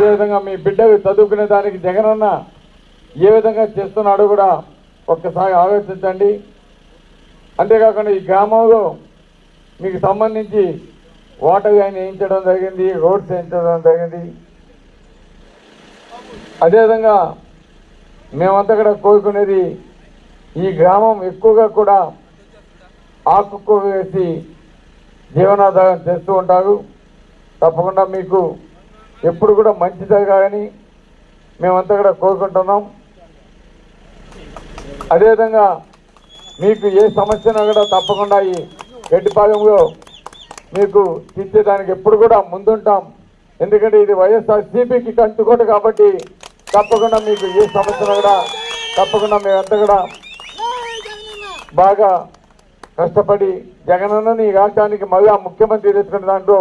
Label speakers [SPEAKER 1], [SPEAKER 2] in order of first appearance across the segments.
[SPEAKER 1] అదేవిధంగా మీ బిడ్డవి చదువుకునే దానికి జగనన్న ఏ విధంగా చేస్తున్నాడో కూడా ఒక్కసారి ఆలోచించండి. అంతేకాకుండా ఈ గ్రామంలో మీకు సంబంధించి వాటర్ ఆయన వేయించడం జరిగింది రోడ్స్ వేయించడం జరిగింది. అదేవిధంగా మేమంతా కూడా కోరుకునేది ఈ గ్రామం ఎక్కువగా కూడా ఆకుకూర వేసి జీవనాధారం చేస్తూ ఉంటారు. తప్పకుండా మీకు ఎప్పుడు కూడా మంచిదే కానీ మేమంతా కూడా కోరుకుంటున్నాం. అదేవిధంగా మీకు ఏ సమస్యను కూడా తప్పకుండా ఈ గడ్డిపాలెంలో మీకు తీర్చేదానికి ఎప్పుడు కూడా ముందుంటాం. ఎందుకంటే ఇది వైఎస్ఆర్ సిపికి కంచుకోట కాబట్టి తప్పకుండా మీకు ఏ సమస్యను కూడా తప్పకుండా మేమంతా కూడా బాగా కష్టపడి జగనన్నని ఈ రాష్ట్రానికి మళ్ళా ముఖ్యమంత్రి తెచ్చుకున్న దాంట్లో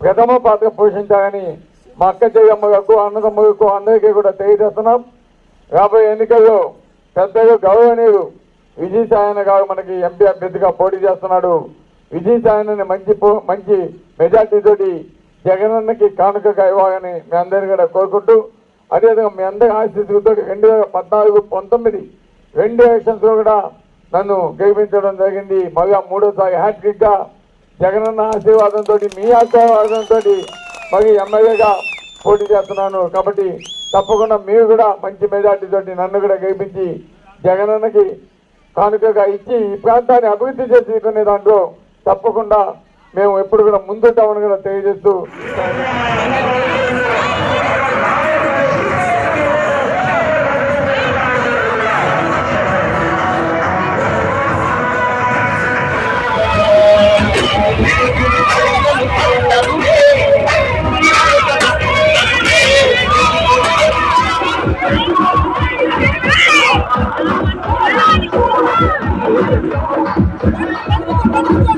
[SPEAKER 1] ప్రథమ పాత్ర పోషించాలని మా అక్క చెయ్యమ్మకు అన్నదమ్మకు అందరికీ కూడా తెలియజేస్తున్నాం. రాబోయే ఎన్నికల్లో పెద్దలు గౌరవనీయులు విజయసాయన గారు మనకి ఎంపీ అభ్యర్థిగా పోటీ చేస్తున్నాడు. విజయసాయనని మంచి పో- మంచి మెజార్టీ తోటి జగనన్నకి కానుకగా ఇవ్వాలని మీ అందరిని కూడా కోరుకుంటూ అదేవిధంగా మీ అందరి ఆశీస్సులతో రెండు వేల పద్నాలుగు పంతొమ్మిది రెండు ఎలక్షన్స్లో కూడా నన్ను గెలిపించడం జరిగింది. మళ్ళా మూడోసారి హ్యాట్రిక్గా జగనన్న ఆశీర్వాదంతో మీ ఆశీర్వాదంతో మరి ఎమ్మెల్యేగా పోటీ చేస్తున్నాను. కాబట్టి తప్పకుండా మీరు కూడా మంచి మెజార్టీ తోటి నన్ను కూడా గెలిపించి జగనన్నకి కానుకగా ఇచ్చి ఈ ప్రాంతాన్ని అభివృద్ధి చేసుకునే దాంట్లో తప్పకుండా మేము ఎప్పుడు కూడా ముందుంటామని కూడా తెలియజేస్తూ
[SPEAKER 2] Thank you.